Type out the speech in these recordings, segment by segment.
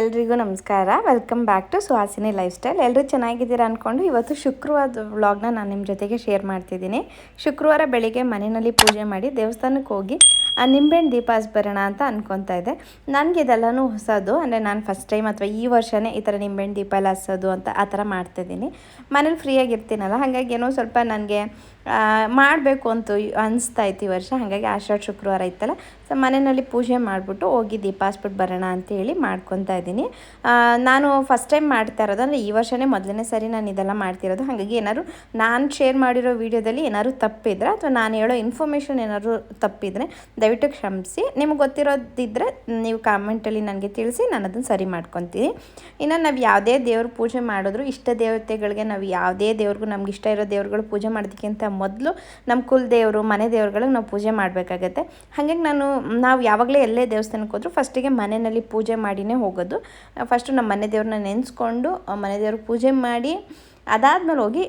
ಎಲ್ರಿಗೂ ನಮಸ್ಕಾರ. Welcome back to Suhasini lifestyle ಎಲ್ಲರೂ ಚೆನ್ನಾಗಿದ್ದೀರಾ ಅಂದ್ಕೊಂಡು ಇವತ್ತು ಶುಕ್ರವಾರದ ವ್ಲಾಗ್ನ ನಾನು ನಿಮ್ಮ ಜೊತೆಗೆ ಶೇರ್ ಮಾಡ್ತಿದ್ದೀನಿ. ಶುಕ್ರವಾರ ಬೆಳಿಗ್ಗೆ ಮನೆಯಲ್ಲಿ ಪೂಜೆ ಮಾಡಿ ದೇವಸ್ಥಾನಕ್ಕೆ ಹೋಗಿ, ಆ ನಿಂಬೆಹಣ್ಣು ದೀಪ ಬರೋಣ ಅಂತ ಅನ್ಕೊತಾ ಇದ್ದೆ. ನನಗೆ ಇದೆಲ್ಲನೂ ಹೊಸದು, ಅಂದರೆ ನಾನು ಫಸ್ಟ್ ಟೈಮ್ ಅಥವಾ ಈ ವರ್ಷವೇ ಈ ಥರ ನಿಂಬೆಹಣ್ಣು ದೀಪ ಎಲ್ಲ ಹಸೋದು ಅಂತ ಆ ಥರ ಮಾಡ್ತಿದ್ದೀನಿ. ಮನೇಲಿ ಫ್ರೀಯಾಗಿ ಇರ್ತೀನಲ್ಲ ಹಾಗಾಗಿ ಏನೋ ಸ್ವಲ್ಪ ನನಗೆ ಮಾಡಬೇಕು ಅಂತ ಅನಿಸ್ತಾ ಇತ್ತು ಈ ವರ್ಷ. ಹಾಗಾಗಿ ಆಷಾಢ, ಶುಕ್ರವಾರ ಇತ್ತಲ್ಲ. ಸೊ ಮನೆಯಲ್ಲಿ ಪೂಜೆ ಮಾಡಿಬಿಟ್ಟು ಹೋಗಿ ದೀಪ ಹಚ್ಬಿಟ್ಟು ಬರೋಣ ಅಂತೇಳಿ ಮಾಡ್ಕೊತಾ ಇದ್ದೀನಿ. ನಾನು ಫಸ್ಟ್ ಟೈಮ್ ಮಾಡ್ತಾ ಇರೋದು ಅಂದರೆ ಈ ವರ್ಷವೇ ಮೊದಲನೇ ಸರಿ ನಾನು ಇದೆಲ್ಲ ಮಾಡ್ತಿರೋದು. ಹಾಗಾಗಿ ಏನಾದ್ರು ನಾನು ಶೇರ್ ಮಾಡಿರೋ ವೀಡಿಯೋದಲ್ಲಿ ಏನಾದ್ರು ತಪ್ಪಿದ್ರೆ ಅಥವಾ ನಾನು ಹೇಳೋ ಇನ್ಫಾರ್ಮೇಷನ್ ಏನಾದರೂ ತಪ್ಪಿದರೆ ದಯವಿಟ್ಟು ಕ್ಷಮಿಸಿ. ನಿಮ್ಗೆ ಗೊತ್ತಿರೋದಿದ್ದರೆ ನೀವು ಕಾಮೆಂಟಲ್ಲಿ ನನಗೆ ತಿಳಿಸಿ, ನಾನು ಅದನ್ನು ಸರಿ ಮಾಡ್ಕೊತೀನಿ. ಇನ್ನು ನಾವು ಯಾವುದೇ ದೇವ್ರ ಪೂಜೆ ಮಾಡಿದ್ರು, ಇಷ್ಟ ದೇವತೆಗಳಿಗೆ ನಾವು ಯಾವುದೇ ದೇವ್ರಿಗೂ ನಮ್ಗೆ ಇಷ್ಟ ಇರೋ ದೇವ್ರುಗಳು ಪೂಜೆ ಮಾಡೋದಕ್ಕಿಂತ ಮೊದಲು ನಮ್ಮ ಕುಲ ದೇವರು ಮನೆ ದೇವ್ರುಗಳಿಗೆ ನಾವು ಪೂಜೆ ಮಾಡಬೇಕಾಗತ್ತೆ. ಹಾಗೆ ನಾನು, ನಾವು ಯಾವಾಗಲೇ ಎಲ್ಲೇ ದೇವಸ್ಥಾನಕ್ಕೆ ಹೋದರೂ ಫಸ್ಟಿಗೆ ಮನೆಯಲ್ಲಿ ಪೂಜೆ ಮಾಡಿನೇ ಹೋಗೋದು. ಫಸ್ಟು ನಮ್ಮ ಮನೆ ದೇವ್ರನ್ನ ನೆನೆಸ್ಕೊಂಡು ಮನೆ ದೇವ್ರಿಗೆ ಪೂಜೆ ಮಾಡಿ, ಅದಾದ್ಮೇಲೆ ಹೋಗಿ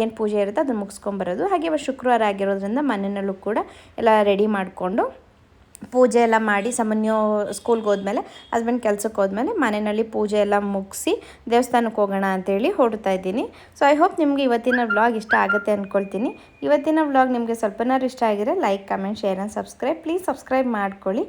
ಏನು ಪೂಜೆ ಇರುತ್ತೆ ಅದನ್ನು ಮುಗಿಸ್ಕೊಂಬರೋದು. ಹಾಗೆ ಇವತ್ತು ಶುಕ್ರವಾರ ಆಗಿರೋದ್ರಿಂದ ಮನೆಯಲ್ಲೂ ಕೂಡ ಎಲ್ಲ ರೆಡಿ ಮಾಡಿಕೊಂಡು ಪೂಜೆ ಎಲ್ಲ ಮಾಡಿ ಸಾಮಾನ್ಯ ಸ್ಕೂಲ್ಗೆ ಹೋದ್ಮೇಲೆ ಹಸ್ಬೆಂಡ್ ಕೆಲ್ಸಕ್ಕೆ ಹೋದ್ಮೇಲೆ ಮನೆಯಲ್ಲಿ ಪೂಜೆ ಎಲ್ಲ ಮುಗಿಸಿ ದೇವಸ್ಥಾನಕ್ಕೆ ಹೋಗೋಣ ಅಂತೇಳಿ ಹೊಡ್ತಾ ಇದ್ದೀನಿ. ಸೊ ಐ ಹೋಪ್ ನಿಮಗೆ ಇವತ್ತಿನ ವ್ಲಾಗ್ ಇಷ್ಟ ಆಗುತ್ತೆ ಅಂದ್ಕೊಳ್ತೀನಿ ಇವತ್ತಿನ ವ್ಲಾಗ್ ನಿಮಗೆ ಸ್ವಲ್ಪನಾರು ಇಷ್ಟ ಆಗಿದೆ like comment share and subscribe please subscribe ಮಾಡ್ಕೊಳ್ಳಿ.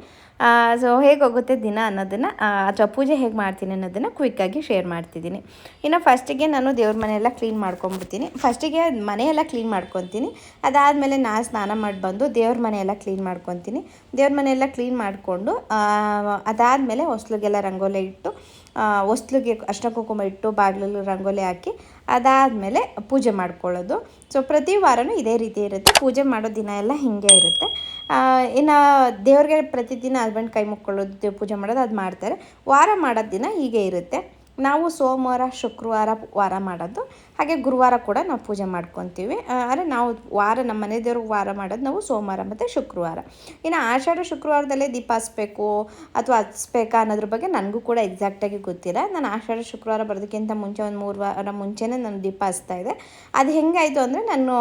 ಸೊ ಹೇಗೋಗುತ್ತೆ ದಿನ ಅನ್ನೋದನ್ನು ಅಥವಾ ಪೂಜೆ ಹೇಗೆ ಮಾಡ್ತೀನಿ ಅನ್ನೋದನ್ನು ಕ್ವಿಕ್ಕಾಗಿ ಶೇರ್ ಮಾಡ್ತಿದ್ದೀನಿ. ಇನ್ನು ಫಸ್ಟಿಗೆ ನಾನು ದೇವ್ರ ಮನೆಯೆಲ್ಲ ಕ್ಲೀನ್ ಮಾಡ್ಕೊಂಬಿಡ್ತೀನಿ ಫಸ್ಟಿಗೆ ಮನೆಯೆಲ್ಲ ಕ್ಲೀನ್ ಮಾಡ್ಕೊತೀನಿ. ಅದಾದಮೇಲೆ ನಾನು ಸ್ನಾನ ಮಾಡಿ ಬಂದು ದೇವ್ರ ಮನೆಯೆಲ್ಲ ಕ್ಲೀನ್ ಮಾಡ್ಕೊತೀನಿ. ದೇವ್ರ ಮನೆಯೆಲ್ಲ ಕ್ಲೀನ್ ಮಾಡಿಕೊಂಡು ಅದಾದಮೇಲೆ ಹೊಸ್ಲಿಗೆಲ್ಲ ರಂಗೋಲಿ ಇಟ್ಟು ಹೊಸ್ಲಿಗೆ ಅಷ್ಟ ಕುಂಕುಮ ಇಟ್ಟು, ಬಾಗಿಲಲ್ಲೂ ರಂಗೋಲಿ ಹಾಕಿ ಅದಾದಮೇಲೆ ಪೂಜೆ ಮಾಡ್ಕೊಳ್ಳೋದು. ಸೊ ಪ್ರತಿ ವಾರವೂ ಇದೇ ರೀತಿ ಇರುತ್ತೆ. ಪೂಜೆ ಮಾಡೋ ದಿನ ಎಲ್ಲ ಹೀಗೆ ಇರುತ್ತೆ. ಇನ್ನು ದೇವ್ರಿಗೆ ಪ್ರತಿದಿನ ಹಸ್ಬೆಂಡ್ ಕೈ ಮುಕ್ಕೊಳ್ಳೋದು, ಪೂಜೆ ಮಾಡೋದು, ಅದು ಮಾಡ್ತಾರೆ. ವಾರ ಮಾಡೋ ದಿನ ಹೀಗೆ ಇರುತ್ತೆ. ನಾವು ಸೋಮವಾರ, ಶುಕ್ರವಾರ ವಾರ ಮಾಡೋದು. ಹಾಗೆ ಗುರುವಾರ ಕೂಡ ನಾವು ಪೂಜೆ ಮಾಡ್ಕೊತೀವಿ. ಅಂದರೆ ನಾವು ವಾರ ನಮ್ಮ ಮನೆ ದೇವ್ರಿಗೆ ವಾರ ಮಾಡೋದು ನಾವು ಸೋಮವಾರ ಮತ್ತು ಶುಕ್ರವಾರ. ಇನ್ನು ಆಷಾಢ, ಶುಕ್ರವಾರದಲ್ಲೇ ದೀಪ ಹಚ್ಬೇಕು ಅಥವಾ ಹಚ್ಬೇಕಾ ಅನ್ನೋದ್ರ ಬಗ್ಗೆ ನನಗೂ ಕೂಡ ಎಕ್ಸಾಕ್ಟಾಗಿ ಗೊತ್ತಿಲ್ಲ. ನಾನು ಆಷಾಢ, ಶುಕ್ರವಾರ ಬರೋದಕ್ಕಿಂತ ಮುಂಚೆ ಒಂದು ಮೂರು ವಾರ ಮುಂಚೆನೇ ನಾನು ದೀಪ ಹಚ್ತಾ ಇದೆ ಅದು ಹೆಂಗಾಯಿತು ಅಂದರೆ ನಾನು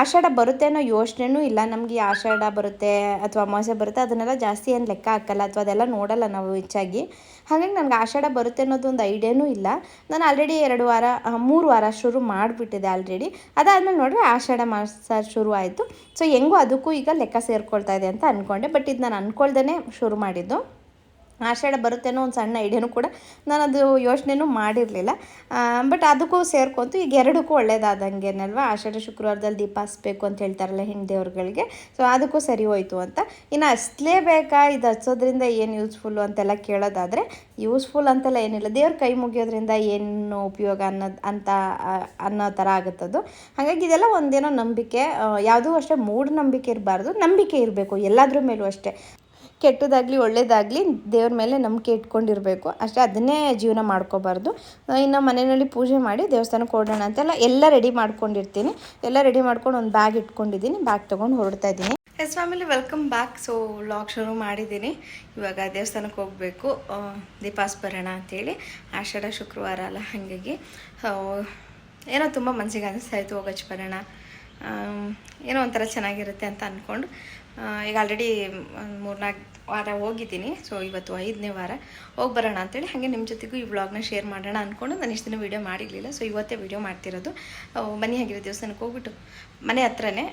ಆಷಾಢ ಬರುತ್ತೆ ಅನ್ನೋ ಯೋಚನೆನೂ ಇಲ್ಲ. ನಮಗೆ ಆಷಾಢ ಬರುತ್ತೆ ಅಥವಾ ಅಮಾವಾಸ್ಯ ಬರುತ್ತೆ, ಅದನ್ನೆಲ್ಲ ಜಾಸ್ತಿ ಏನು ಲೆಕ್ಕ ಹಾಕಲ್ಲ ಅಥವಾ ಅದೆಲ್ಲ ನೋಡಲ್ಲ ನಾವು ಹೆಚ್ಚಾಗಿ. ಹಾಗಾಗಿ ನನಗೆ ಆಷಾಢ ಬರುತ್ತೆ ಅನ್ನೋದು ಒಂದು ಐಡಿಯಾನೂ ಇಲ್ಲ. ನಾನು ಆಲ್ರೆಡಿ ಎರಡು ವಾರ ಮೂರು ವಾರ ಶುರು ಮಾಡಿಬಿಟ್ಟಿದೆ ಆಲ್ರೆಡಿ ಅದಾದಮೇಲೆ ನೋಡಿದ್ರೆ ಆಷಾಢ ಮಾಸ ಶುರು ಆಯಿತು. ಸೊ ಹೆಂಗೂ ಅದಕ್ಕೂ ಈಗ ಲೆಕ್ಕ ಸೇರ್ಕೊಳ್ತಾ ಇದೆ ಅಂತ ಅಂದ್ಕೊಂಡೆ ಬಟ್ ಇದು ನಾನು ಅಂದ್ಕೊಳ್ದೇ ಶುರು ಮಾಡಿದ್ದು. ಆಷಾಢ ಬರುತ್ತೇನೋ ಒಂದು ಸಣ್ಣ ಐಡಿಯಾನು ಕೂಡ ನಾನು ಅದು ಯೋಚನೆನೂ ಮಾಡಿರಲಿಲ್ಲ. ಬಟ್ ಅದಕ್ಕೂ ಸೇರ್ಕೊಂತು ಈಗ ಎರಡಕ್ಕೂ ಒಳ್ಳೇದಾದಂಗೆನಲ್ವಾ ಆಷಾಢ ಶುಕ್ರವಾರದಲ್ಲಿ ದೀಪ ಹಚ್ಬೇಕು ಅಂತ ಹೇಳ್ತಾರಲ್ಲ ಹೆಣ್ಣು ದೇವ್ರುಗಳಿಗೆ. ಸೊ ಅದಕ್ಕೂ ಸರಿ ಹೋಯ್ತು ಅಂತ. ಇನ್ನು ಹಚ್ಲೇಬೇಕಾ ಇದು ಹಚ್ಚೋದ್ರಿಂದ ಏನು ಯೂಸ್ಫುಲ್ಲು ಅಂತೆಲ್ಲ ಕೇಳೋದಾದರೆ ಯೂಸ್ಫುಲ್ ಅಂತೆಲ್ಲ ಏನಿಲ್ಲ. ದೇವ್ರ ಕೈ ಮುಗಿಯೋದ್ರಿಂದ ಏನು ಉಪಯೋಗ ಅನ್ನೋದು ಅಂತ ಅನ್ನೋ ಥರ ಆಗುತ್ತದು. ಹಾಗಾಗಿ ಇದೆಲ್ಲ ಒಂದೇನೋ ನಂಬಿಕೆ ಯಾವುದೂ ಅಷ್ಟೇ ಮೂಢನಂಬಿಕೆ ಇರಬಾರ್ದು. ನಂಬಿಕೆ ಇರಬೇಕು, ಎಲ್ಲದ್ರ ಮೇಲೂ ಅಷ್ಟೇ. ಕೆಟ್ಟದಾಗಲಿ ಒಳ್ಳೇದಾಗಲಿ ದೇವ್ರ ಮೇಲೆ ನಂಬಿಕೆ ಇಟ್ಕೊಂಡಿರಬೇಕು. ಅಷ್ಟೇ ಅದನ್ನೇ ಜೀವನ ಮಾಡ್ಕೋಬಾರ್ದು. ಇನ್ನು ಮನೆಯಲ್ಲಿ ಪೂಜೆ ಮಾಡಿ ದೇವಸ್ಥಾನಕ್ಕೆ ಓಡೋಣ ಅಂತೆಲ್ಲ ಎಲ್ಲ ರೆಡಿ ಮಾಡ್ಕೊಂಡಿರ್ತೀನಿ. ಎಲ್ಲ ರೆಡಿ ಮಾಡ್ಕೊಂಡು ಒಂದು ಬ್ಯಾಗ್ ಇಟ್ಕೊಂಡಿದ್ದೀನಿ. ಬ್ಯಾಗ್ ತೊಗೊಂಡು ಹೊರಡ್ತಾ ಇದ್ದೀನಿ. Yes family, welcome back. So vlog ಶುರು ಮಾಡಿದ್ದೀನಿ. ಇವಾಗ ದೇವಸ್ಥಾನಕ್ಕೆ ಹೋಗಬೇಕು. ದೀಪಾಸ್ ಬರೋಣ ಅಂತೇಳಿ. ಆಷಾಢ, ಶುಕ್ರವಾರ ಅಲ್ಲ ಹಾಗಾಗಿ. ಏನೋ ತುಂಬ ಮನಸ್ಸಿಗೆ ಅನಿಸ್ತಾ ಇತ್ತು. ಹೋಗಚ್ಚು ಬರೋಣ. ಏನೋ ಒಂಥರ ಚೆನ್ನಾಗಿರುತ್ತೆ ಅಂತ ಅಂದ್ಕೊಂಡು ಈಗ ಆಲ್ರೆಡಿ ಒಂದು ಮೂರ್ನಾಲ್ಕು ವಾರ ಹೋಗಿದ್ದೀನಿ. ಸೊ ಇವತ್ತು ಐದನೇ ವಾರ. ಹೋಗಿ ಬರೋಣ ಅಂತೇಳಿ ಹಾಗೆ ನಿಮ್ಮ ಜೊತೆಗೂ ಈ ವ್ಲಾಗ್ನ ಶೇರ್ ಮಾಡೋಣ ಅಂದ್ಕೊಂಡು ನಾನು ಇಷ್ಟು ದಿನ ವೀಡಿಯೋ ಮಾಡಿರಲಿಲ್ಲ. ಸೊ ಇವತ್ತೇ ವೀಡಿಯೋ ಮಾಡ್ತಿರೋದು. ಮನೆ ಆಗಿರೋ ದೇವಸ್ಥಾನಕ್ಕೆ ಹೋಗ್ಬಿಟ್ಟು. ಮನೆ ಹತ್ರನೇ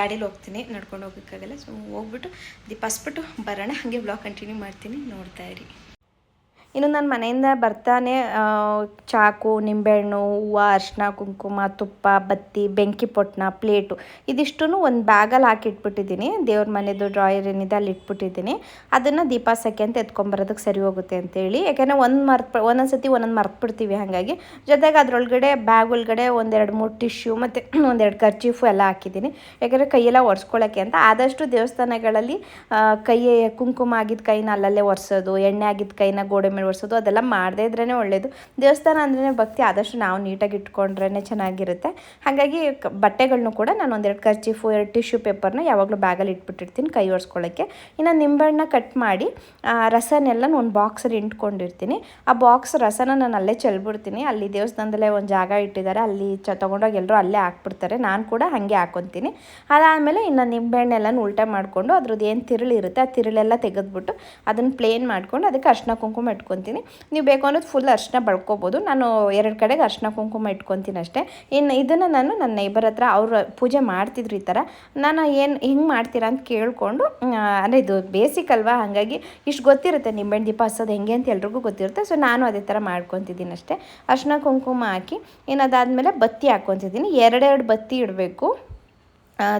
ಗಾಡೀಲಿ ಹೋಗ್ತೀನಿ, ನಡ್ಕೊಂಡು ಹೋಗೋಕ್ಕಾಗಲ್ಲ ಸೊ ಹೋಗ್ಬಿಟ್ಟು ದೀಪ ಹಸ್ಬಿಟ್ಟು ಬರೋಣ. ಹಾಗೆ ವ್ಲಾಗ್ ಕಂಟಿನ್ಯೂ ಮಾಡ್ತೀನಿ. ನೋಡ್ತಾ ಇರಿ. ಇನ್ನು ನಾನು ಮನೆಯಿಂದ ಬರ್ತಾನೆ ಚಾಕು, ನಿಂಬೆಹಣ್ಣು, ಹೂವು ಅರಿಶಿನ ಕುಂಕುಮ, ತುಪ್ಪ, ಬತ್ತಿ, ಬೆಂಕಿ ಪೊಟ್ಟಣ ಪ್ಲೇಟು ಇದಿಷ್ಟೂ ಒಂದು ಬ್ಯಾಗಲ್ಲಿ ಹಾಕಿಟ್ಬಿಟ್ಟಿದ್ದೀನಿ. ದೇವ್ರ ಮನೆಯದು ಡ್ರಾಯರ್ ಏನಿದೆ ಅಲ್ಲಿ ಇಟ್ಬಿಟ್ಟಿದ್ದೀನಿ. ಅದನ್ನು ದೀಪಾಸಕ್ಕೆ ಅಂತ ಎತ್ಕೊಂಬರೋದಕ್ಕೆ ಸರಿ ಹೋಗುತ್ತೆ ಅಂತೇಳಿ. ಯಾಕೆಂದರೆ ಒಂದು ಮರ್ತು ಒಂದೊಂದು ಸತಿ ಒಂದೊಂದು ಮರ್ತ್ಬಿಡ್ತೀವಿ ಹಾಗಾಗಿ. ಜೊತೆಗೆ ಅದರೊಳಗಡೆ ಬ್ಯಾಗ್ ಒಳಗಡೆ ಒಂದೆರಡು ಮೂರು ಟಿಶ್ಯೂ ಮತ್ತು ಒಂದೆರಡು ಕರ್ಚೀಫು ಎಲ್ಲ ಹಾಕಿದ್ದೀನಿ. ಯಾಕೆಂದರೆ ಕೈಯೆಲ್ಲ ಒರೆಸ್ಕೊಳ್ಳೋಕ್ಕೆ ಅಂತ. ಆದಷ್ಟು ದೇವಸ್ಥಾನಗಳಲ್ಲಿ ಕೈಯ ಕುಂಕುಮ ಆಗಿದ್ದ ಕೈನ ಅಲ್ಲಲ್ಲೇ ಒರೆಸೋದು, ಎಣ್ಣೆ ಆಗಿದ್ದ ಕೈನ ಗೋಡೆ ಒರೆಸೋದು ಅದೆಲ್ಲ ಮಾಡದೇ ಇದ್ರೇ ಒಳ್ಳೆಯದು ದೇವಸ್ಥಾನ ಅಂದ್ರೆ ಭಕ್ತಿ, ಆದಷ್ಟು ನಾವು ನೀಟಾಗಿ ಇಟ್ಕೊಂಡ್ರೇ ಚೆನ್ನಾಗಿರುತ್ತೆ. ಹಾಗಾಗಿ ಬಟ್ಟೆಗಳನ್ನೂ ಕೂಡ ನಾನು ಒಂದೆರಡು ಕರ್ಚೀಫು, ಎರಡು ಟಿಶ್ಯೂ ಪೇಪರ್ನ ಯಾವಾಗಲೂ ಬ್ಯಾಗಲ್ಲಿ ಇಟ್ಬಿಟ್ಟಿರ್ತೀನಿ ಕೈ ಒರೆಸ್ಕೊಳ್ಳೋಕ್ಕೆ. ಇನ್ನು ನಿಂಬೆಹಣ್ಣ ಕಟ್ ಮಾಡಿ ರಸನೆಲ್ಲ ಒಂದು ಬಾಕ್ಸಲ್ಲಿ ಇಟ್ಕೊಂಡಿರ್ತೀನಿ. ಆ ಬಾಕ್ಸ್ ರಸನ ನಾನು ಅಲ್ಲೇ ಚೆಲ್ಬಿಡ್ತೀನಿ. ಅಲ್ಲಿ ದೇವಸ್ಥಾನದಲ್ಲೇ ಒಂದು ಜಾಗ ಇಟ್ಟಿದ್ದಾರೆ ಅಲ್ಲಿ ಚ, ತೊಗೊಂಡೋಗಿ ಎಲ್ಲರೂ ಅಲ್ಲೇ ಹಾಕ್ಬಿಡ್ತಾರೆ. ನಾನು ಕೂಡ ಹಾಗೆ ಹಾಕೊತೀನಿ. ಅದಾದಮೇಲೆ ಇನ್ನು ನಿಂಬೆಹಣ್ಣೆಲ್ಲ ಉಲ್ಟಾ ಮಾಡಿಕೊಂಡು ಅದ್ರದ್ದು ಏನು ತಿರುಳು ಇರುತ್ತೆ, ಆ ತಿರುಳೆಲ್ಲ ತೆಗೆದ್ಬಿಟ್ಟು ಅದನ್ನು ಪ್ಲೇನ್ ಮಾಡ್ಕೊಂಡು ಅದಕ್ಕೆ ಅರ್ಶಿನ ಕುಂಕುಮ ಇಟ್ಕೊತೀನಿ. ಇಟ್ಕೊತೀನಿ. ನೀವು ಬೇಕು ಅನ್ನೋದು ಫುಲ್ ಅರ್ಶಿನ ಬಳ್ಕೊಬೋದು. ನಾನು ಎರಡು ಕಡೆಗೆ ಅರ್ಶಿನ ಕುಂಕುಮ ಇಟ್ಕೊತೀನಿ ಅಷ್ಟೇ. ಇನ್ನು ಇದನ್ನು ನಾನು ನನ್ನ ನೈಬರ್ ಹತ್ರ ಅವರು ಪೂಜೆ ಮಾಡ್ತಿದ್ರು ಈ ಥರ ನಾನು ಏನು ಹಿಂಗೆ ಮಾಡ್ತೀರಾ ಅಂತ ಕೇಳಿಕೊಂಡು ಅಂದರೆ ಇದು ಬೇಸಿಕ್ ಅಲ್ವಾ? ಹಾಗಾಗಿ ಇಷ್ಟು ಗೊತ್ತಿರುತ್ತೆ. ನಿಂಬೆಹಣ್ಣು ದೀಪ ಹಸೋದು ಹೆಂಗೆ ಅಂತ ಎಲ್ರಿಗೂ ಗೊತ್ತಿರುತ್ತೆ. ಸೊ ನಾನು ಅದೇ ಥರ ಮಾಡ್ಕೊತಿದ್ದೀನಿ ಅಷ್ಟೇ. ಅರ್ಶಿನ ಕುಂಕುಮ ಹಾಕಿ ಇನ್ನು ಅದಾದಮೇಲೆ ಬತ್ತಿ ಹಾಕ್ಕೊತಿದ್ದೀನಿ ಎರಡೆರಡು ಬತ್ತಿ ಇಡಬೇಕು.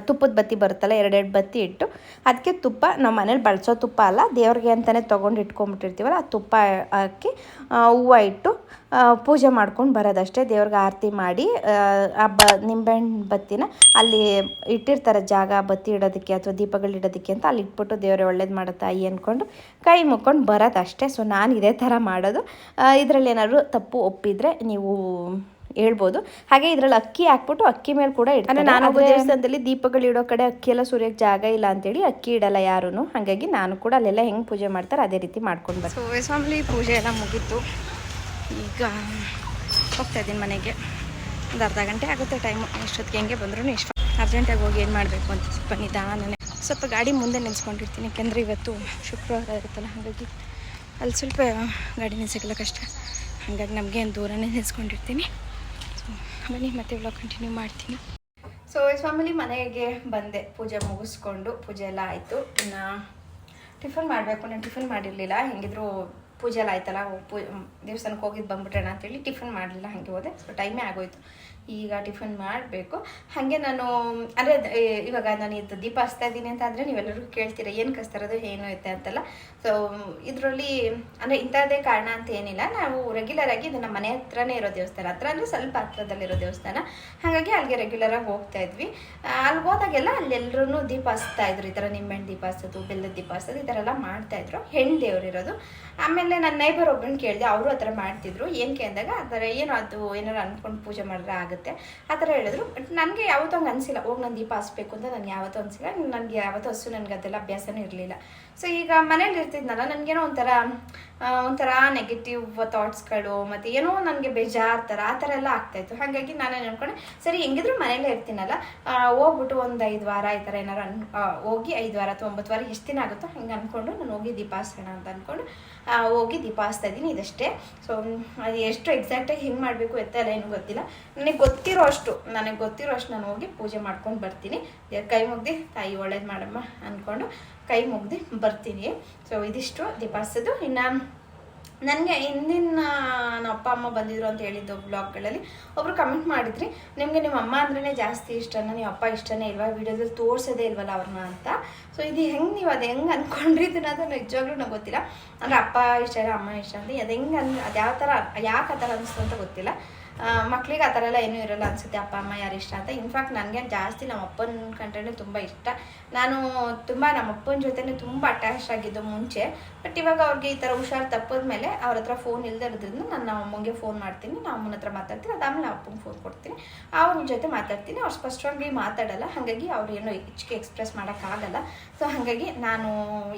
ತುಪ್ಪದ ಬತ್ತಿ ಬರುತ್ತಲ್ಲ ಎರಡೆರಡು ಬತ್ತಿ ಇಟ್ಟು ಅದಕ್ಕೆ ತುಪ್ಪ ನಮ್ಮ ಮನೇಲಿ ಬಳಸೋ ತುಪ್ಪ ಅಲ್ಲ ದೇವ್ರಿಗೆ ಅಂತಲೇ ತೊಗೊಂಡು ಇಟ್ಕೊಂಡ್ಬಿಟ್ಟಿರ್ತೀವಲ್ಲ ಆ ತುಪ್ಪ ಹಾಕಿ ಹೂವು ಇಟ್ಟು ಪೂಜೆ ಮಾಡ್ಕೊಂಡು ಬರೋದಷ್ಟೇ. ದೇವ್ರಿಗೆ ಆರತಿ ಮಾಡಿ ಆ, ಬ ನಿಂಬೆಹಣ್ಣು ಬತ್ತಿನ ಅಲ್ಲಿ ಇಟ್ಟಿರ್ತಾರೆ ಜಾಗ ಬತ್ತಿ ಇಡೋದಕ್ಕೆ ಅಥವಾ ದೀಪಗಳು ಇಡೋದಕ್ಕೆ ಅಂತ ಅಲ್ಲಿ ಇಟ್ಬಿಟ್ಟು ದೇವ್ರೆ ಒಳ್ಳೇದು ಮಾಡೋ ತಾಯಿ ಅಂದ್ಕೊಂಡು ಕೈ ಮುಕ್ಕೊಂಡು ಬರೋದಷ್ಟೇ. ಸೊ ನಾನು ಇದೇ ಥರ ಮಾಡೋದು. ಇದರಲ್ಲಿ ಏನಾದರೂ ತಪ್ಪು ಒಪ್ಪಿದರೆ ನೀವು ಹೇಳ್ಬೋದು. ಹಾಗೆ ಇದ್ರಲ್ಲಿ ಅಕ್ಕಿ ಹಾಕ್ಬಿಟ್ಟು ಅಕ್ಕಿ ಮೇಲೆ ಕೂಡ ಇಡ್ತಾರೆ. ನಾನು ದೇವಸ್ಥಾನದಲ್ಲಿ ದೀಪಗಳು ಇಡೋ ಕಡೆ ಅಕ್ಕಿ ಎಲ್ಲ ಸುರಿಯೋಕೆ ಜಾಗ ಇಲ್ಲ ಅಂತೇಳಿ ಅಕ್ಕಿ ಇಡಲ್ಲ ಯಾರೂ ಹಾಗಾಗಿ ನಾನು ಕೂಡ ಅಲ್ಲೆಲ್ಲ ಹೆಂಗೆ ಪೂಜೆ ಮಾಡ್ತಾರೆ ಅದೇ ರೀತಿ ಮಾಡ್ಕೊಂಡು ಬರ್ತೀನಿ. ಸೊ ಸ್ವಾಮಿ ಪೂಜೆ ಎಲ್ಲ ಮುಗೀತು. ಈಗ ಹೋಗ್ತಾ ಇದ್ದೀನಿ ಮನೆಗೆ. ಒಂದು ಅರ್ಧ ಗಂಟೆ ಆಗುತ್ತೆ ಟೈಮು ಎಷ್ಟೊತ್ತಿಗೆ ಹೆಂಗೆ ಬಂದರೂ ಇಷ್ಟ. ಅರ್ಜೆಂಟಾಗಿ ಹೋಗಿ ಏನು ಮಾಡಬೇಕು ಅಂತ ಸ್ವಲ್ಪ ನಿಧಾನನೇ ಸ್ವಲ್ಪ ಗಾಡಿ ಮುಂದೆ ನಿಲ್ಸ್ಕೊಂಡಿರ್ತೀನಿ. ಯಾಕೆಂದರೆ ಇವತ್ತು ಶುಕ್ರವಾರ ಇರುತ್ತಲ್ಲ ಹಾಗಾಗಿ ಅಲ್ಲಿ ಸ್ವಲ್ಪ ಗಾಡಿ ನಿಲ್ಸೋಕ್ಕೆಲ್ಲ ಕಷ್ಟ. ಹಾಗಾಗಿ ನಮಗೆ ಏನು ದೂರನೇ ನಿಲ್ಸ್ಕೊಂಡಿರ್ತೀನಿ. ಬನ್ನಿ ಮತ್ತೆ ವ್ಲಾಗ್ ಕಂಟಿನ್ಯೂ ಮಾಡ್ತೀನಿ. ಸೊ ಫ್ಯಾಮಿಲಿ ಮನೆಗೆ ಬಂದೆ. ಪೂಜೆ ಮುಗಿಸ್ಕೊಂಡು ಪೂಜೆ ಎಲ್ಲ ಆಯಿತು. ಇನ್ನು ಟಿಫನ್ ಮಾಡಬೇಕು. ನಾನು ಟಿಫನ್ ಮಾಡಿರಲಿಲ್ಲ. ಹೆಂಗಿದ್ರು ಪೂಜೆ ಎಲ್ಲ ಆಯ್ತಲ್ಲ ಪೂ ದೇವಸ್ಥಾನಕ್ಕೆ ಹೋಗಿದ್ದು ಬಂದ್ಬಿಟ್ರೇಣ ಅಂತೇಳಿ ಟಿಫನ್ ಮಾಡಲಿಲ್ಲ, ಹಾಗೆ ಹೋದೆ. ಸೊ ಟೈಮೇ ಆಗೋಯ್ತು. ಈಗ ಟಿಫಿನ್ ಮಾಡಬೇಕು. ಹಾಗೆ ನಾನು, ಅಂದರೆ ಇವಾಗ ನಾನು ಇದು ದೀಪ ಹಚ್ತಾ ಇದ್ದೀನಿ ಅಂತ ಅಂದರೆ ನೀವೆಲ್ಲರೂ ಕೇಳ್ತೀರ, ಏನು ಕಸ್ತಾರದು, ಏನು ಐತೆ ಅಂತಲ್ಲ. ಸೊ ಇದರಲ್ಲಿ, ಅಂದರೆ ಇಂಥದ್ದೇ ಕಾರಣ ಅಂತ ಏನಿಲ್ಲ. ನಾವು ರೆಗ್ಯುಲರ್ ಆಗಿ ಇದು ನಮ್ಮ ಮನೆ ಹತ್ರನೇ ಇರೋ ದೇವಸ್ಥಾನ, ಹತ್ರ ಅಂದರೆ ಸ್ವಲ್ಪ ಹತ್ರದಲ್ಲಿರೋ ದೇವಸ್ಥಾನ. ಹಾಗಾಗಿ ಅಲ್ಲಿಗೆ ರೆಗ್ಯುಲರ್ ಆಗಿ ಹೋಗ್ತಾ ಇದ್ವಿ. ಅಲ್ಲಿ ಹೋದಾಗೆಲ್ಲ ಅಲ್ಲೆಲ್ಲರೂ ದೀಪ ಹಚ್ತಾ ಇದ್ರು. ಈ ಥರ ನಿಂಬೆಹಣ್ಣು ದೀಪ ಹಚ್ಚೋದು, ಬೆಲ್ಲದ ದೀಪ ಹಚ್ಚೋದು, ಈ ಥರ ಎಲ್ಲ ಮಾಡ್ತಾಯಿದ್ರು ಹೆಣ್ಣು ದೇವ್ರು ಇರೋದು. ಆಮೇಲೆ ನನ್ನ ನೈಬರ್ ಒಬ್ಬರನ್ನ ಕೇಳಿದೆ, ಅವರು ಆ ಥರ ಮಾಡ್ತಿದ್ರು. ಏನು ಕೇಳಿದಾಗ, ಆ ಥರ ಏನು ಅದು ಏನಾರು ಅಂದ್ಕೊಂಡು ಪೂಜೆ ಮಾಡಿದ್ರೆ ಆಗುತ್ತೆ. ಆ ಥರ ಹೇಳಿದ್ರು. ಬಟ್ ನನಗೆ ಯಾವತ್ತೂ ಹಂಗೆ ಅನಿಸಿಲ್ಲ. ಹೋಗಿ ನಾನು ದೀಪ ಹಚ್ಬೇಕು ಅಂತ ನನಗೆ ಯಾವತ್ತೂ ಅನಿಸಿಲ್ಲ. ನನಗೆ ಯಾವತ್ತೂ ಹಸು, ನನಗೆ ಅದೆಲ್ಲ ಅಭ್ಯಾಸನೇ ಇರಲಿಲ್ಲ. ಸೊ ಈಗ ಮನೇಲಿ ಇರ್ತಿದ್ನಲ್ಲ, ನನಗೇನೋ ಒಂಥರ ಒಂಥರ ನೆಗೆಟಿವ್ ಥಾಟ್ಸ್ಗಳು ಮತ್ತು ಏನೋ ನನಗೆ ಬೇಜಾರು ಥರ, ಆ ಥರ ಎಲ್ಲ ಆಗ್ತಾಯಿತ್ತು ಹಾಗಾಗಿ ನಾನೇನು ಅನ್ಕೊಂಡೆ, ಸರಿ, ಹೆಂಗಿದ್ರು ಮನೇಲೇ ಇರ್ತೀನಲ್ಲ ಹೋಗ್ಬಿಟ್ಟು ಒಂದು ಐದು ವಾರ ಈ ಥರ ಏನಾರು ಅನ್ ಹೋಗಿ ಐದು ವಾರ ಅಥವಾ ಒಂಬತ್ತು ವಾರ ಎಷ್ಟು ದಿನ ಆಗುತ್ತೋ ಹಂಗೆ ಅಂದ್ಕೊಂಡು ನಾನು ಹೋಗಿ ದೀಪ ಅಂತ ಅಂದ್ಕೊಂಡು ಹೋಗಿ ದೀಪ ಹಾಸ್ತಾ ಇದ್ದೀನಿ ಇದಷ್ಟೇ. ಸೊ ಅದು ಎಷ್ಟು ಎಕ್ಸಾಕ್ಟಾಗಿ ಹೆಂಗೆ ಮಾಡಬೇಕು ಎತ್ತ ಎಲ್ಲ ಏನು ಗೊತ್ತಿಲ್ಲ. ನನಗೆ ಗೊತ್ತಿರೋ ಅಷ್ಟು, ನನಗೆ ಗೊತ್ತಿರೋ ಅಷ್ಟು ನಾನು ಹೋಗಿ ಪೂಜೆ ಮಾಡ್ಕೊಂಡು ಬರ್ತೀನಿ. ಕೈ ಮುಗ್ದು, ತಾಯಿ ಒಳ್ಳೇದು ಮಾಡಮ್ಮ ಅಂದ್ಕೊಂಡು ಕೈ ಮುಗ್ದು ಬರ್ತೀನಿ. ಸೊ ಇದಿಷ್ಟು ದೀಪ ಹಚ್ಚೋದು ಇನ್ನು ನನಗೆ ಹಿಂದಿನ ನಮ್ಮ ಅಪ್ಪ, ಅಮ್ಮ ಬಂದಿದ್ರು ಅಂತ ಹೇಳಿದ್ದು ಬ್ಲಾಗ್ಗಳಲ್ಲಿ, ಒಬ್ರು ಕಮೆಂಟ್ ಮಾಡಿದ್ರಿ, ನಿಮಗೆ ನಿಮ್ಮ ಅಮ್ಮ ಅಂದ್ರೇ ಜಾಸ್ತಿ ಇಷ್ಟನ? ನಿಮ್ಮ ಅಪ್ಪ ಇಷ್ಟನೇ ಇಲ್ವಾ? ವಿಡಿಯೋದಲ್ಲಿ ತೋರಿಸೋದೇ ಇಲ್ವಲ್ಲ ಅವ್ರನ್ನ ಅಂತ? ಸೊ ಇದು ಹೆಂಗೆ ನೀವು ಅದು ಹೆಂಗೆ ಅಂದ್ಕೊಂಡ್ರಿ ಅದು ನಿಜವಾಗ್ಲೂ ನಂಗೆ ಗೊತ್ತಿಲ್ಲ. ಅಂದರೆ ಅಪ್ಪ ಇಷ್ಟ ಇಲ್ಲ ಅಮ್ಮ ಇಷ್ಟ ಅಂತ, ಅದು ಹೆಂಗೆ ಅನ್, ಅದು ಯಾವ ಥರ ಯಾಕೆ ಆ ಥರ ಅನಿಸ್ತು ಅಂತ ಗೊತ್ತಿಲ್ಲ. ಮಕ್ಳಿಗೆ ಆ ಥರ ಎಲ್ಲ ಏನೂ ಇರೋಲ್ಲ ಅನಿಸುತ್ತೆ. ಅಪ್ಪ, ಅಮ್ಮ ಯಾರು ಇಷ್ಟ ಅಂತ. ಇನ್ಫ್ಯಾಕ್ಟ್ ನನಗೆ ಜಾಸ್ತಿ ನಮ್ಮ ಅಪ್ಪನ ಕಂಡ್ರೆ ತುಂಬ ಇಷ್ಟ. ನಾನು ತುಂಬ ನಮ್ಮ ಅಪ್ಪನ ಜೊತೆನೇ ತುಂಬ ಅಟ್ಯಾಚ್ ಆಗಿದ್ದು ಮುಂಚೆ. ಬಟ್ ಇವಾಗ ಅವ್ರಿಗೆ ಈ ಥರ ಹುಷಾರು ತಪ್ಪದ ಮೇಲೆ ಅವ್ರ ಹತ್ರ ಫೋನ್ ಇಲ್ಲದೆ ಇರೋದ್ರಿಂದ ನಾನು ನಮ್ಮ ಅಮ್ಮಂಗೆ ಫೋನ್ ಮಾಡ್ತೀನಿ. ನಮ್ಮ ಅಮ್ಮನ ಹತ್ರ ಮಾತಾಡ್ತೀನಿ. ಅದಾದ್ಮೇಲೆ ನಮ್ಮ ಅಪ್ಪಂಗೆ ಫೋನ್ ಕೊಡ್ತೀನಿ. ಅವ್ರ ಜೊತೆ ಮಾತಾಡ್ತೀನಿ. ಅವ್ರು ಸ್ಪಷ್ಟವಾಗಿ ಮಾತಾಡಲ್ಲ. ಹಾಗಾಗಿ ಅವ್ರು ಏನೋ ಹೆಚ್ಚಿಗೆ ಎಕ್ಸ್ಪ್ರೆಸ್ ಮಾಡೋಕ್ಕಾಗಲ್ಲ. ಸೊ ಹಾಗಾಗಿ ನಾನು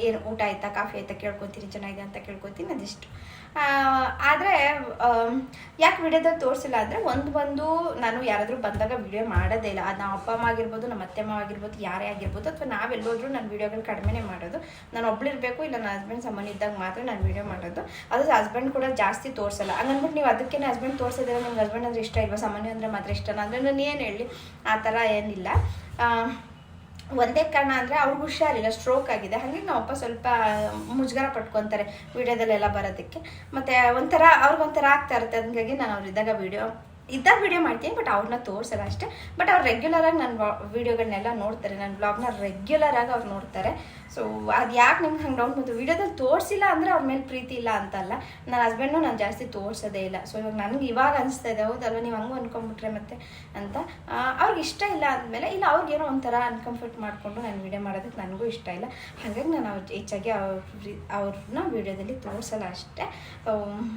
ಏನು ಊಟ ಆಯ್ತಾ, ಕಾಫಿ ಆಯ್ತಾ ಕೇಳ್ಕೊತೀನಿ, ಚೆನ್ನಾಗಿದೆ ಅಂತ ಕೇಳ್ಕೊತೀನಿ. ಅದಿಷ್ಟು. ಆದರೆ ಯಾಕೆ ವಿಡಿಯೋದಲ್ಲಿ ತೋರಿಸಿಲ್ಲ ಅಂದರೆ ಒಂದು ಬಂದು ನಾನು ಯಾರಾದರೂ ಬಂದಾಗ ವಿಡಿಯೋ ಮಾಡೋದೇ ಇಲ್ಲ. ಅದು ನಮ್ಮ ಅಪ್ಪ ಅಮ್ಮ ಆಗಿರ್ಬೋದು, ನಮ್ಮ ಅತ್ತೆ ಅಮ್ಮ ಆಗಿರ್ಬೋದು, ಯಾರೇ ಆಗಿರ್ಬೋದು ಅಥವಾ ನಾವೆಲ್ಲೋದ್ರೂ ನಾನು ವಿಡಿಯೋಗಳು ಕಡಿಮೆನೇ ಮಾಡೋದು. ನಾನು ಒಬ್ಳಿರ್ಬೇಕು, ಇಲ್ಲ ನನ್ನ ಹಸ್ಬೆಂಡ್ ಸಂಬಂಧ ಇದ್ದಾಗ ಮಾತ್ರ ನಾನು ವಿಡಿಯೋ ಮಾಡೋದು. ಅದು ಹಸ್ಬೆಂಡ್ ಕೂಡ ಜಾಸ್ತಿ ತೋರಿಸಲ್ಲ. ಹಂಗಂದ್ಬಿಟ್ಟು ನೀವು ಅದಕ್ಕೆ ಹಸ್ಬೆಂಡ್ ತೋರಿಸೋದಿಲ್ಲ ನಿಮ್ಗೆ ಹಸ್ಬೆಂಡ್ ಅಂದರೆ ಇಷ್ಟ, ಇಲ್ವಾ? ಸಾಮಾನ್ಯ ಅಂದರೆ ಮಾತ್ರ ಇಷ್ಟನ? ಅಂದರೆ ನಾನು ಏನು ಹೇಳಿ? ಆ ಥರ ಏನಿಲ್ಲ. ಒಂದೇ ಕಾರಣ ಅಂದರೆ ಅವ್ರಿಗೆ ಹುಷಾರಿಲ್ಲ ಸ್ಟ್ರೋಕ್ ಆಗಿದೆ. ಹಾಗೆ ನಮ್ಮ ಅಪ್ಪ ಸ್ವಲ್ಪ ಮುಜುಗರ ಪಟ್ಕೊತಾರೆ ವಿಡಿಯೋದಲ್ಲೆಲ್ಲ ಬರೋದಕ್ಕೆ. ಮತ್ತು ಒಂಥರ, ಅವ್ರಿಗೊಂಥರ ಆಗ್ತಾ ಇರುತ್ತೆ. ಹಂಗಾಗಿ ನಾನು ಅವ್ರಿದ್ದಾಗ ವಿಡಿಯೋ ಇದ್ದಾಗ ವೀಡಿಯೋ ಮಾಡ್ತೀನಿ ಬಟ್ ಅವ್ರನ್ನ ತೋರಿಸಲ್ಲ ಅಷ್ಟೇ. ಬಟ್ ಅವ್ರು ರೆಗ್ಯುಲರಾಗಿ ನನ್ನ ವೀಡಿಯೋಗಳನ್ನೆಲ್ಲ ನೋಡ್ತಾರೆ ನನ್ನ ಬ್ಲಾಗ್ನ ರೆಗ್ಯುಲರಾಗಿ ಅವ್ರು ನೋಡ್ತಾರೆ. ಸೊ ಅದು ಯಾಕೆ ನಿಮ್ಗೆ ಹಂಗೆ ಡೌಟ್ ಬಂತು? ವೀಡಿಯೋದಲ್ಲಿ ತೋರಿಸಿಲ್ಲ ಅಂದರೆ ಅವ್ರ ಮೇಲೆ ಪ್ರೀತಿ ಇಲ್ಲ ಅಂತಲ್ಲ. ನನ್ನ ಹಸ್ಬೆಂಡ್ನು ನಾನು ಜಾಸ್ತಿ ತೋರಿಸೋದೇ ಇಲ್ಲ. ಸೊ ಇವಾಗ ನನಗೆ ಇವಾಗ ಅನಿಸ್ತಾ ಇದೆ, ಹೌದಲ್ವ? ನೀವು ಹಂಗೂ ಅಂದ್ಕೊಂಬಿಟ್ರೆ ಮತ್ತೆ ಅಂತ. ಅವ್ರಿಗೆ ಇಷ್ಟ ಇಲ್ಲ ಅಂದಮೇಲೆ, ಇಲ್ಲ ಅವ್ರಿಗೇನೋ ಒಂಥರ ಅನ್ಕಂಫರ್ಟ್ ಮಾಡಿಕೊಂಡು ನಾನು ವಿಡಿಯೋ ಮಾಡೋದಕ್ಕೆ ನನಗೂ ಇಷ್ಟ ಇಲ್ಲ. ಹಾಗಾಗಿ ನಾನು ಅವ್ರ ಹೆಚ್ಚಾಗಿ ಅವ್ರ ಅವ್ರನ್ನ ವೀಡಿಯೋದಲ್ಲಿ ತೋರಿಸಲ್ಲ ಅಷ್ಟೇ.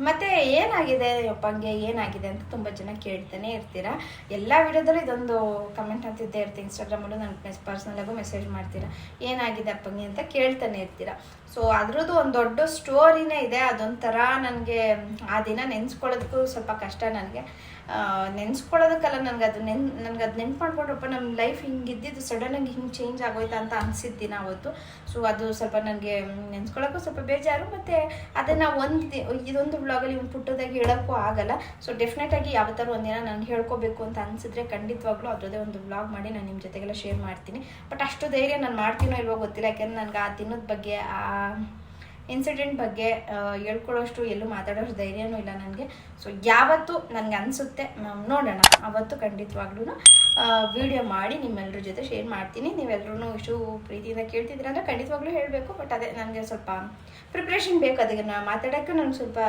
ಮತ್ತು ಏನಾಗಿದೆ? ಅಪ್ಪಂಗೆ ಏನಾಗಿದೆ ಅಂತ ತುಂಬ ಜನ ಕೇಳ್ತಾನೆ ಇರ್ತೀರಾ? ಎಲ್ಲ ವಿಡಿಯೋದಲ್ಲೂ ಇದೊಂದು ಕಮೆಂಟ್ ಅಂತಿದ್ದೇ ಇರ್ತೀನಿ ಇನ್ಸ್ಟಾಗ್ರಾಮಲ್ಲೂ ನನಗೆ ಪರ್ಸ್ನಲಾಗೂ ಮೆಸೇಜ್ ಮಾಡ್ತೀರಾ? ಏನಾಗಿದೆ ಅಪ್ಪಂಗೆ ಅಂತ ಕೇಳ್ತಾನೆ ಇರ್ತೀರಾ? ಸೊ ಅದ್ರದ್ದು ಒಂದು ದೊಡ್ಡ ಸ್ಟೋರಿನೇ ಇದೆ. ಅದೊಂಥರ ನನಗೆ ಆ ದಿನ ನೆನೆಸ್ಕೊಳ್ಳೋದಕ್ಕೂ ಸ್ವಲ್ಪ ಕಷ್ಟ ನನಗೆ. ನೆನೆಸ್ಕೊಳ್ಳೋದಕ್ಕಲ್ಲ ನನಗೆ ಅದು ನೆನ್, ನನಗೆ ಅದು ನೆನ್ಪು ಮಾಡ್ಕೊಂಡ್ರಪ್ಪ ನಮ್ಮ ಲೈಫ್ ಹಿಂಗೆ ಇದ್ದಿದ್ದು ಸಡನ್ನಾಗಿ ಹಿಂಗೆ ಚೇಂಜ್ ಆಗೋಯ್ತಾ ಅಂತ ಅನ್ಸಿದ್ದಿನ ದಿನ ಅವತ್ತು. ಸೊ ಅದು ಸ್ವಲ್ಪ ನನಗೆ ನೆನೆಸ್ಕೊಳ್ಳೋಕ್ಕೂ ಸ್ವಲ್ಪ ಬೇಜಾರು ಮತ್ತು ಅದನ್ನು ಒಂದು ಇದೊಂದು ಬ್ಲಾಗಲ್ಲಿ ಒಂದು ಪುಟ್ಟದಾಗಿ ಹೇಳೋಕ್ಕೂ ಆಗಲ್ಲ. ಸೊ ಡೆಫಿನೆಟಾಗಿ ಯಾವತ್ತಾರು ಒಂದಿನ ನಾನು ಹೇಳ್ಕೋಬೇಕು ಅಂತ ಅನಿಸಿದ್ರೆ ಖಂಡಿತವಾಗ್ಲೂ ಅದರದೇ ಒಂದು ಬ್ಲಾಗ್ ಮಾಡಿ ನಾನು ನಿಮ್ಮ ಜೊತೆಗೆಲ್ಲ ಶೇರ್ ಮಾಡ್ತೀನಿ. ಬಟ್ ಅಷ್ಟು ಧೈರ್ಯ ನಾನು ಮಾಡ್ತೀನೋ ಇಲ್ವೋ ಗೊತ್ತಿಲ್ಲ, ಯಾಕೆಂದ್ರೆ ನನಗೆ ಆ ದಿನದ ಬಗ್ಗೆ ಆ ಇನ್ಸಿಡೆಂಟ್ ಬಗ್ಗೆ ಹೇಳ್ಕೊಳ್ಳೋಷ್ಟು ಎಲ್ಲೂ ಮಾತಾಡೋಷ್ಟು ಧೈರ್ಯನೂ ಇಲ್ಲ ನನಗೆ. ಸೊ ಯಾವತ್ತು ನನಗೆ ಅನಿಸುತ್ತೆ. ನೋಡೋಣ. ಅವತ್ತು ಖಂಡಿತವಾಗ್ಲೂ ವಿಡಿಯೋ ಮಾಡಿ ನಿಮ್ಮೆಲ್ಲರ ಜೊತೆ ಶೇರ್ ಮಾಡ್ತೀನಿ. ನೀವೆಲ್ಲರೂ ಇಷ್ಟು ಪ್ರೀತಿಯಿಂದ ಕೇಳ್ತಿದ್ದೀರ ಅಂದರೆ ಖಂಡಿತವಾಗ್ಲೂ ಹೇಳಬೇಕು. ಬಟ್ ಅದೇ ನನಗೆ ಸ್ವಲ್ಪ ಪ್ರಿಪ್ರೇಷನ್ ಬೇಕು. ಅದಕ್ಕೆ ನಾನು ಮಾತಾಡೋಕ್ಕೆ ನನಗೆ ಸ್ವಲ್ಪ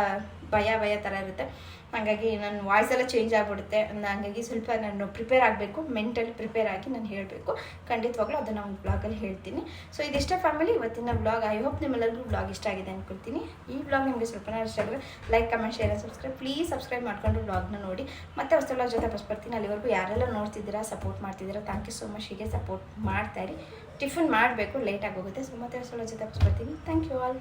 ಭಯ ಭಯ ಥರ ಇರುತ್ತೆ. ಹಾಗಾಗಿ ನನ್ನ ವಾಯ್ಸ್ ಎಲ್ಲ ಚೇಂಜ್ ಆಗಿಬಿಡುತ್ತೆ. ಹಂಗಾಗಿ ಸ್ವಲ್ಪ ನಾನು ಪ್ರಿಪೇರ್ ಆಗಬೇಕು ಮೆಂಟಲಿ ಪ್ರಿಪೇರ್ ಆಗಿ ನಾನು ಹೇಳಬೇಕು. ಖಂಡಿತವಾಗ್ಲೂ ಅದನ್ನು ಒಂದು ಬ್ಲಾಗಲ್ಲಿ ಹೇಳ್ತೀನಿ. ಸೊ ಇದಿಷ್ಟ ಫ್ಯಾಮಿಲಿ ಇವತ್ತಿನ ಬ್ಲಾಗ್ ಐ ಹೋಪ್ ನಿಮ್ಮೆಲ್ಲರಿಗೂ ಬ್ಲಾಗ್ ಇಷ್ಟ ಆಗಿದೆ ಅಂದ್ಕೊಳ್ತೀನಿ ಈ ಬ್ಲಾಗ್ ನಿಮಗೆ ಸ್ವಲ್ಪ ಇಷ್ಟ ಆಗಿದ್ರೆ like comment share subscribe please subscribe ಮಾಡ್ಕೊಂಡು ಬ್ಲಾಗ್ನ ನೋಡಿ. ಮತ್ತೆ ಹೊಸ ಜೊತೆ ಬಸ್ ಬರ್ತೀನಿ. ಅಲ್ಲಿವರೆಗೂ ಯಾರೆಲ್ಲ ನೋಡ್ತಿದ್ದೀರಾ ಸಪೋರ್ಟ್ ಮಾಡ್ತಿದ್ದೀರಾ ಥ್ಯಾಂಕ್ ಯು ಸೊ ಮಚ್ ಹೀಗೆ ಸಪೋರ್ಟ್ ಮಾಡ್ತಾ ಇರಿ. ಟಿಫಿನ್ ಮಾಡಬೇಕು ಲೇಟ್ ಆಗೋಗುತ್ತೆ ಸೊ ಮತ್ತೆ ಹೊಸ ಜೊತೆ ಬಸ್ ಬರ್ತೀನಿ. Thank you all